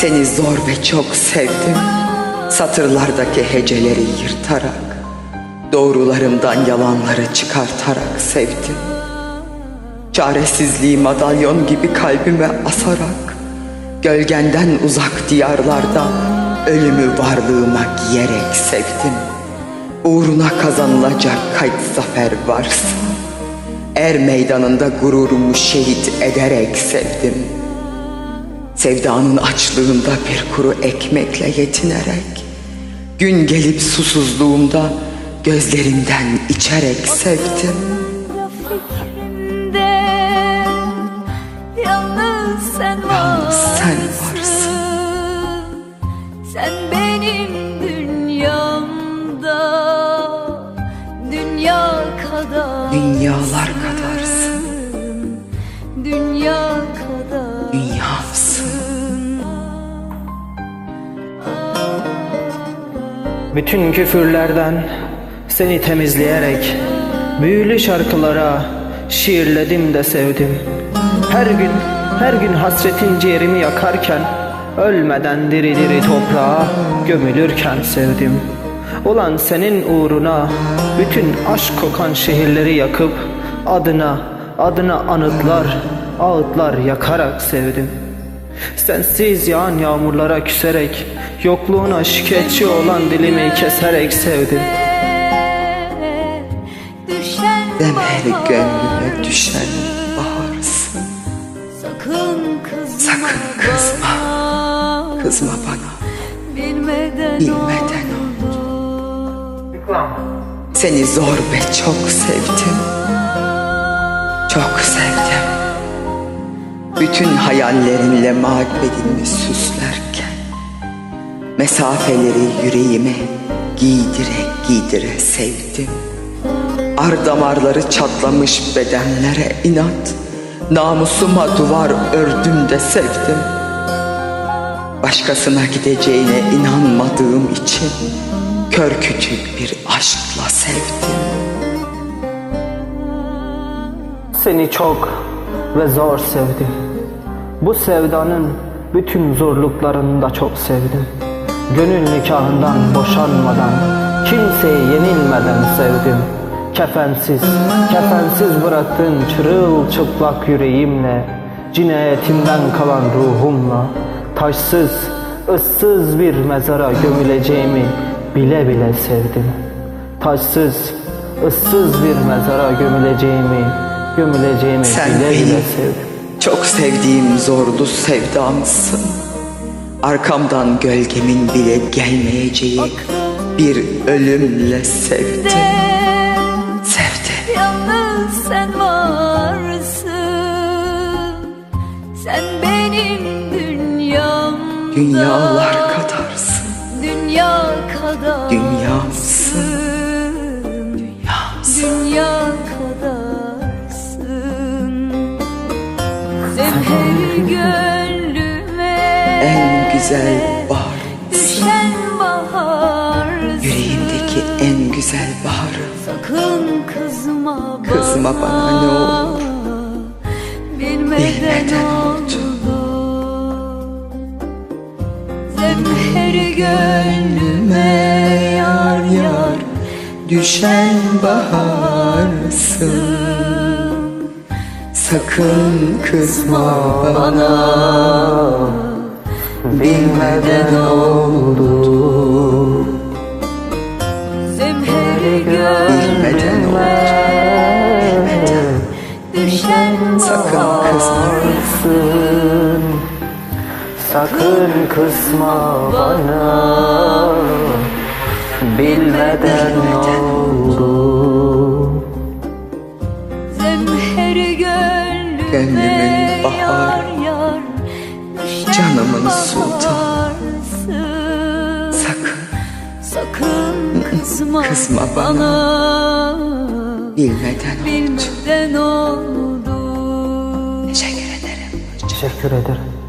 Seni zor ve çok sevdim. Satırlardaki heceleri yırtarak Doğrularımdan yalanları çıkartarak sevdim. Çaresizliği madalyon gibi kalbime asarak Gölgenden uzak diyarlarda Ölümü varlığıma giyerek sevdim. Uğruna kazanılacak kayıt zafer varsa Er meydanında gururumu şehit ederek sevdim Sevdanın açlığında bir kuru ekmekle yetinerek Gün gelip susuzluğumda gözlerimden içerek sevdim. Fikrimde Yalnız sen Yalnız sen varsın. Sen benim dünyamda Dünya kadar Dünyalar kadarsın Bütün küfürlerden seni temizleyerek Büyülü şarkılara şiirledim de sevdim. Her gün, her gün hasretin ciğerimi yakarken Ölmeden diri diri toprağa gömülürken sevdim. Ulan senin uğruna bütün aşk kokan şehirleri yakıp Adına, adına anıtlar, ağıtlar yakarak sevdim Sensiz yağan yağmurlara küserek Yokluğuna şikayetçi olan dilimi keserek sevdim bahar, gönlüme düşen baharsın Sakın kızma Sakın kızma. bana. Kızma bana Bilmeden, bilmeden oldu. Seni zor ve çok sevdim Çok sevdim Bütün hayallerinle mağribedimi süslerken Mesafeleri yüreğime giydire giydire sevdim. Ar damarları çatlamış bedenlere inat Namusuma duvar ördüm de sevdim. Başkasına gideceğine inanmadığım için Kör küçük bir aşkla sevdim. Seni çok ve zor sevdim Bu sevdanın bütün zorluklarını da çok sevdim. Gönül nikahından boşanmadan Kimseye yenilmeden sevdim. Kefensiz, kefensiz bıraktığın çırılçıplak yüreğimle Cinayetimden kalan ruhumla Taşsız, ıssız bir mezara gömüleceğimi bile bile sevdim. Taşsız, ıssız bir mezara gömüleceğimi, gömüleceğimi Sen bile bile sevdim çok sevdiğim zorlu sevdamsın. Arkamdan gölgemin bile gelmeyeceği bir ölümle sevdim. Sevdim. Yalnız sen varsın. Sen benim dünyam Dünyalar kadarsın. Dünya kadar Dünyamsın. Dünyamsın. Dünya Gönlüme En güzel bahar. Düşen baharsın Yüreğimdeki en güzel baharım Sakın kızma bana Kızma bana ne olur. Bilmeden, Bilmeden oldu. Zemheri gönlüme yar yar Düşen baharsın Sakın kızma bana. Bilmeden oldu. Zemheri Bilmeden oldu. Düşen Sakın kızma. Varsın, Sakın kısma bana. Bilmeden oldu Gönlümün baharı, canımın baharsın. Sakın Sakın kızma, Kızma bana. bilmeden oldu. Bilmeden oldu. Teşekkür ederim. Teşekkür ederim